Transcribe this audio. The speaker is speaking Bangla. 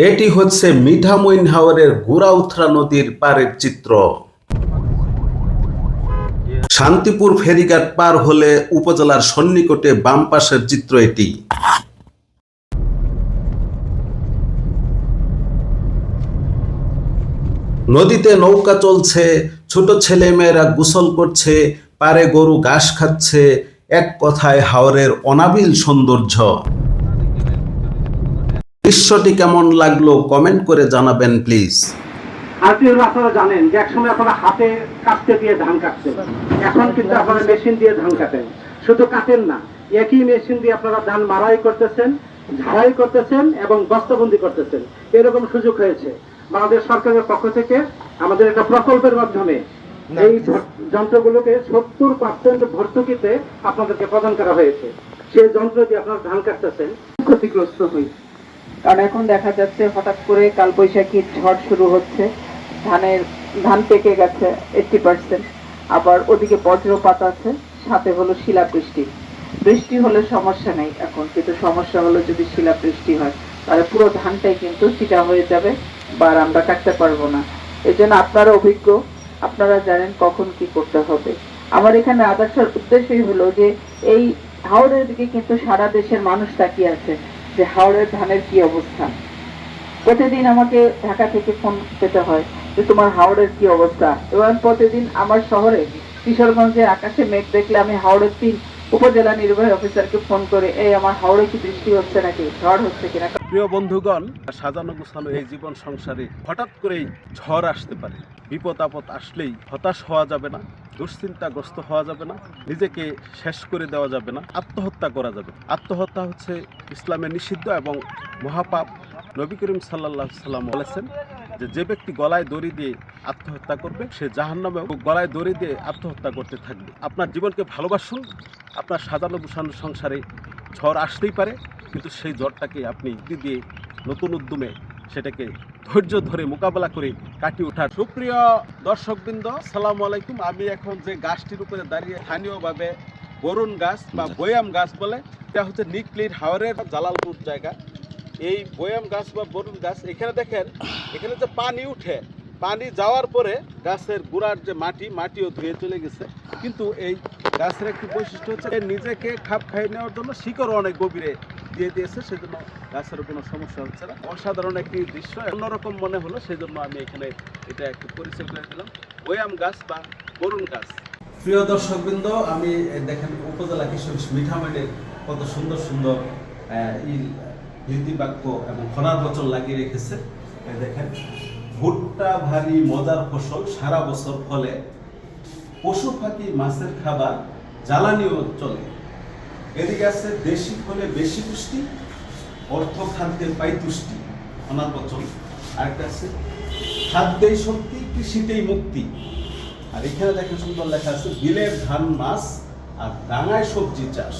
এটি হচ্ছে মিঠামইন হাওরের গুড়াউথরা নদীর পাড়ের চিত্র। শান্তিপুর ফেরিঘাট পার হলে উপজেলার সন্নিকটে বাম পাশের চিত্র এটি। নদীতে নৌকা চলছে, ছোট ছেলে মেয়েরা গোসল করছে পারে গরু ঘাস খাচ্ছে, এক কথায় হাওরের অনাবিল সৌন্দর্য। দৃশ্যটি কেমন লাগল কমেন্ট করে জানাবেন প্লিজ। আপনারা জানেন যে একসময় আপনারা হাতে কাটতে দিয়ে ধান কাটতেন। এখন কিন্তু আপনারা মেশিন দিয়ে ধান কাটেন। শুধু কাটেন না একই মেশিন দিয়ে আপনারা ধান মারাই করতেছেন ঝাড়াই করতেছেন এবং বস্তাবন্দি করতেছেন। এরকম সুযোগ হয়েছে। বাংলাদেশ সরকারের পক্ষ থেকে আমাদের একটা প্রকল্পের মাধ্যমে এই যন্ত্রগুলোকে সত্তর পার্সেন্ট ভর্তুকিতে আপনাদেরকে প্রদান করা হয়েছে। সেই যন্ত্র দিয়ে আপনারা ধান কাটতেছেন। ক্ষতিগ্রস্ত হই কারণ এখন দেখা যাচ্ছে হঠাৎ করে কালবৈশাখীর ঝড় শুরু হচ্ছে। ধানের, ধান পেকে গেছে এইটটি পার্সেন্ট আবার ওদিকে বজ্রপাত আছে, সাথে হলো শিলাবৃষ্টি। বৃষ্টি হলে সমস্যা নেই এখন, কিন্তু সমস্যা হলো যদি শিলাবৃষ্টি হয়, তাহলে পুরো ধানটাই কিন্তু চিটা হয়ে যাবে বা আমরা কাটতে পারব না। এই জন্য আপনারা অভিজ্ঞ, আপনারা জানেন কখন কি করতে হবে। আমার এখানে আদার্সের উদ্দেশ্যই হলো যে, এই হাওড়ের দিকে কিন্তু সারা দেশের মানুষ তাকিয়ে আছে। যে হাওড়ের ধানের কি অবস্থা? প্রতিদিন আমাকে ঢাকা থেকে ফোন পেতে হয় যে তোমার হাওড়ের কি অবস্থা? এবং প্রতিদিন আমার শহরে কিশোরগঞ্জের আকাশে মেঘ দেখলে আমি হাওড়ের তিন উপজেলা নির্বাহী অফিসারকে ফোন করে, এই, আমার হাওড়ে কি বৃষ্টি হচ্ছে নাকি? ঝড় হচ্ছে কিনা? প্রিয় বন্ধুগণ, সাজানো গোছানো এই জীবন সংসারে হঠাৎ করেই ঝড় আসতে পারে। বিপদ আপদ আসলেই হতাশ হওয়া যাবে না। দুশ্চিন্তাগ্রস্ত হওয়া যাবে না, নিজেকে শেষ করে দেওয়া যাবে না, আত্মহত্যা করা যাবে। আত্মহত্যা হচ্ছে ইসলামের নিষিদ্ধ এবং মহাপাপ। নবী করিম সাল্লাহ সাল্লাম বলেছেন যে যে ব্যক্তি গলায় দড়ি দিয়ে আত্মহত্যা করবে, সে জাহান্নামে গলায় দড়ি দিয়ে আত্মহত্যা করতে থাকবে। আপনার জীবনকে ভালোবাসুন, আপনার সাজানো গোছানো সংসারে ঝড় আসতেই পারে, কিন্তু সেই ঝড়টাকে আপনি দিয়ে নতুন উদ্যমে সেটাকে ধৈর্য ধরে মোকাবেলা করে কাটিয়ে ওঠার। সুপ্রিয় দর্শকবৃন্দ সালাম আলাইকুম। আমি এখন যে গাছটির উপরে দাঁড়িয়ে স্থানীয়ভাবে বরুণ গাছ বা বয়াম গাছ বলে এটা হচ্ছে নিকলির হাওরের জালালপুর জায়গা। এই বয়াম গাছ বা বরুণ গাছ এখানে দেখেন এখানে যে পানি উঠে পানি যাওয়ার পরে গাছের গোড়ার যে মাটি, মাটিও ধুয়ে চলে গেছে। কিন্তু এই গাছের একটি বৈশিষ্ট্য হচ্ছে নিজেকে খাপ খাইয়ে নেওয়ার জন্য শিকড়ও অনেক গভীরে দিয়ে দিয়েছে, সেজন্য গাছের কোনো সমস্যা হচ্ছে না। অসাধারণ একটি দৃশ্য। অন্যরকম মনে হলো, সেজন্য আমি এখানে এটা একটু পরিচয় করে দিলাম। ওয়াম গাছ বা বরুণ গাছ। প্রিয় দর্শকবৃন্দ, আমি দেখেন উপজেলা কৃষক মিঠামাটির কত সুন্দর সুন্দর ই- বাক্য এবং খনার বচন লাগিয়ে রেখেছে। দেখেন। ভুট্টা, ভারী, মজার ফসল সারা বছর ফলে। পশু পাখি মাছের খাবার জ্বালানিও চলে। এদিকে আছে দেশি ফলে বেশি পুষ্টি, অর্থ খাদ্যে পাই তুষ্টি অনার বচন। আরেকটা আছে খাদ্যেই শক্তি, কৃষিতেই মুক্তি। আর এখানে দেখেন সুন্দর লেখা আছে, বিলের ধান, মাছ আর ডাঙায় সবজি চাষ।